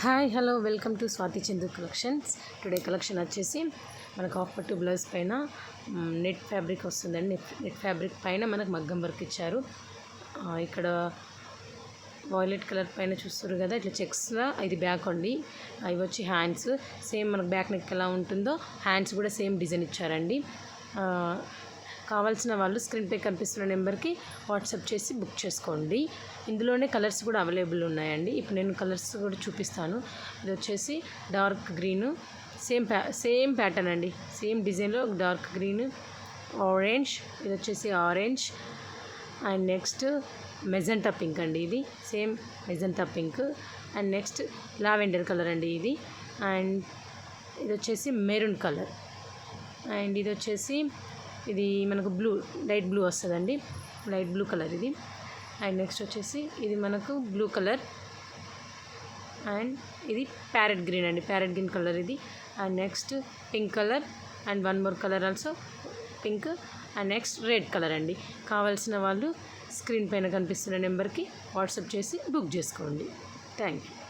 Hi hello welcome to Swathi Chandu collections today collection వచ్చేసి మనకు half పట్టు blouse పైన నెట్ ఫ్యాబ్రిక్ వస్తుందండి. నెట్ నెట్ ఫ్యాబ్రిక్ పైన మనకు మగ్గం వర్క్ ఇచ్చారు. ఇక్కడ వాయిలెట్ కలర్ పైన చూస్తారు కదా ఇట్లా చెక్స్లో ఇది బ్యాక్ అండి. అవి వచ్చి హ్యాండ్స్ సేమ్ మనకు బ్యాక్ నెక్ ఎలా ఉంటుందో హ్యాండ్స్ కూడా సేమ్ డిజైన్ ఇచ్చారండి. కావాల్సిన వాళ్ళు స్క్రీన్పై కనిపిస్తున్న నెంబర్కి వాట్సాప్ చేసి బుక్ చేసుకోండి. ఇందులోనే కలర్స్ కూడా అవైలబుల్ ఉన్నాయండి. ఇప్పుడు నేను కలర్స్ కూడా చూపిస్తాను. ఇది వచ్చేసి డార్క్ గ్రీన్. సేమ్ ప్యా సేమ్ ప్యాటర్న్ అండి. సేమ్ డిజైన్లో డార్క్ గ్రీన్ ఆరెంజ్ ఇది వచ్చేసి orange. And next magenta pink అండి ఇది. Same magenta pink. And next lavender colour అండి ఇది. అండ్ ఇది వచ్చేసి మెరూన్ కలర్. అండ్ ఇది వచ్చేసి ఇది మనకు బ్లూ లైట్ బ్లూ వస్తుందండి. లైట్ బ్లూ కలర్ ఇది. అండ్ నెక్స్ట్ వచ్చేసి ఇది మనకు బ్లూ కలర్. అండ్ ఇది ప్యారెట్ గ్రీన్ అండి. ప్యారెట్ గ్రీన్ కలర్ ఇది. And next pink colour and one more colour also pink. And next red colour అండి. కావాల్సిన వాళ్ళు స్క్రీన్ పైన కనిపిస్తున్న నెంబర్కి వాట్సాప్ చేసి బుక్ చేసుకోండి. Thank you